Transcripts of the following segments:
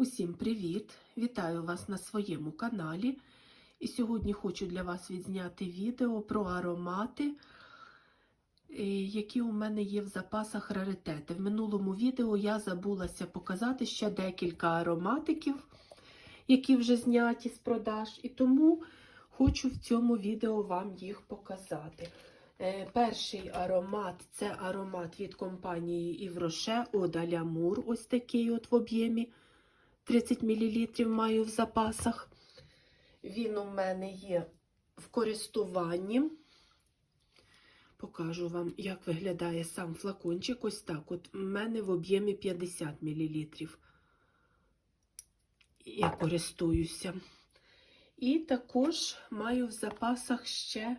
Усім привіт! Вітаю вас на своєму каналі. І сьогодні хочу для вас відзняти відео про аромати, е, які у мене є в запасах раритети. В минулому відео я забулася показати ще декілька ароматиків, які вже зняті з продаж, і тому хочу в цьому відео вам їх показати. Е, Перший аромат це аромат від компанії Івроше Ода Лямур, ось такий от в об'ємі. 30 мл маю в запасах. Він у мене є в користуванні. Покажу вам, як виглядає сам флакончик. Ось так. От У мене в об'ємі 50 мл. Я користуюся. І також маю в запасах ще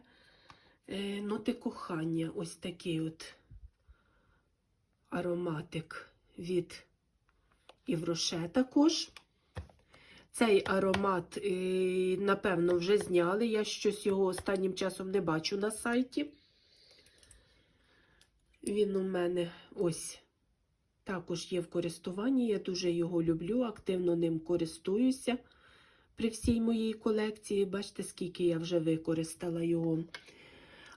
е, ноти кохання. Ось такий от ароматик від і в роше також. Цей аромат, е, напевно, вже зняли. Я щось його останнім часом не бачу на сайті. Він у мене ось також є в користуванні. Я дуже його люблю, активно ним користуюся при всій моїй колекції. Бачите, скільки я вже використала його.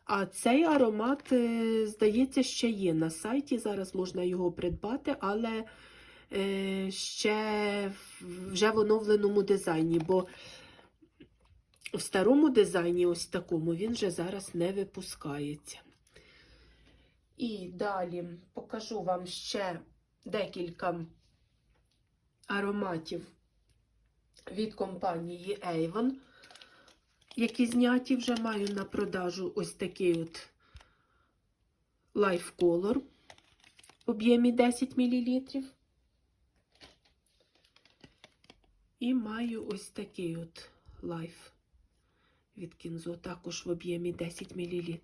А цей аромат, е, здається, ще є на сайті. Зараз можна його придбати, але ще вже в оновленому дизайні, бо в старому дизайні, ось такому, він вже зараз не випускається. І далі покажу вам ще декілька ароматів від компанії Avon, які зняті вже маю на продажу ось такий от Life Color в об'ємі 10 мл. І маю ось такий от лайф від кінзо, також в об'ємі 10 мл.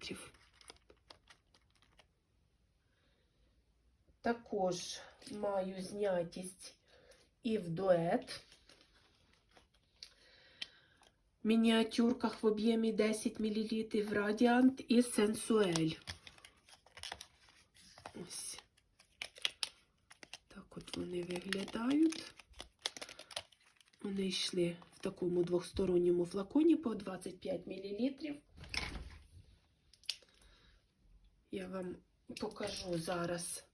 Також маю знятість і в дует. Мініатюрках в об'ємі 10 мл Радіант і Сенсуель. Ось. Так от вони виглядають. Вони йшли в такому двохсторонньому флаконі по 25 мл. Я вам покажу зараз.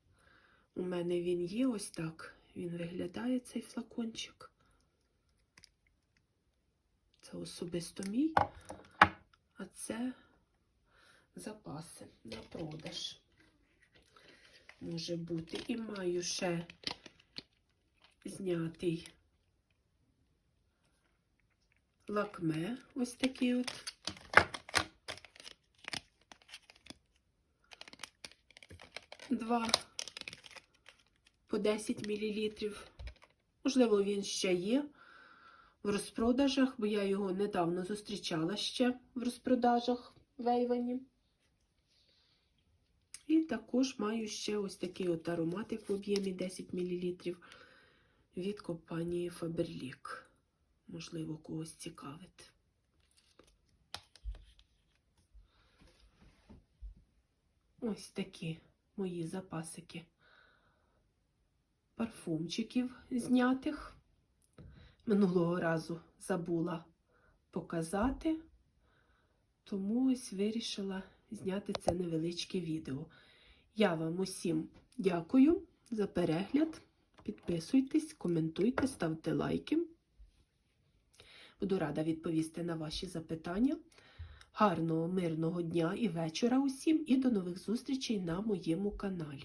У мене він є ось так. Він виглядає цей флакончик. Це особисто мій, а це запаси на продаж. Може бути. І маю ще знятий лакме, ось такий от. Два по 10 мл. Можливо, він ще є в розпродажах, бо я його недавно зустрічала ще в розпродажах в Ейвані. І також маю ще ось такий от ароматик в об'ємі 10 мл від компанії Faberlic. Можливо, когось цікавить. Ось такі мої запасики парфумчиків знятих. Минулого разу забула показати, тому ось вирішила зняти це невеличке відео. Я вам усім дякую за перегляд. Підписуйтесь, коментуйте, ставте лайки. Буду рада відповісти на ваші запитання. Гарного, мирного дня і вечора усім, і до нових зустрічей на моєму каналі.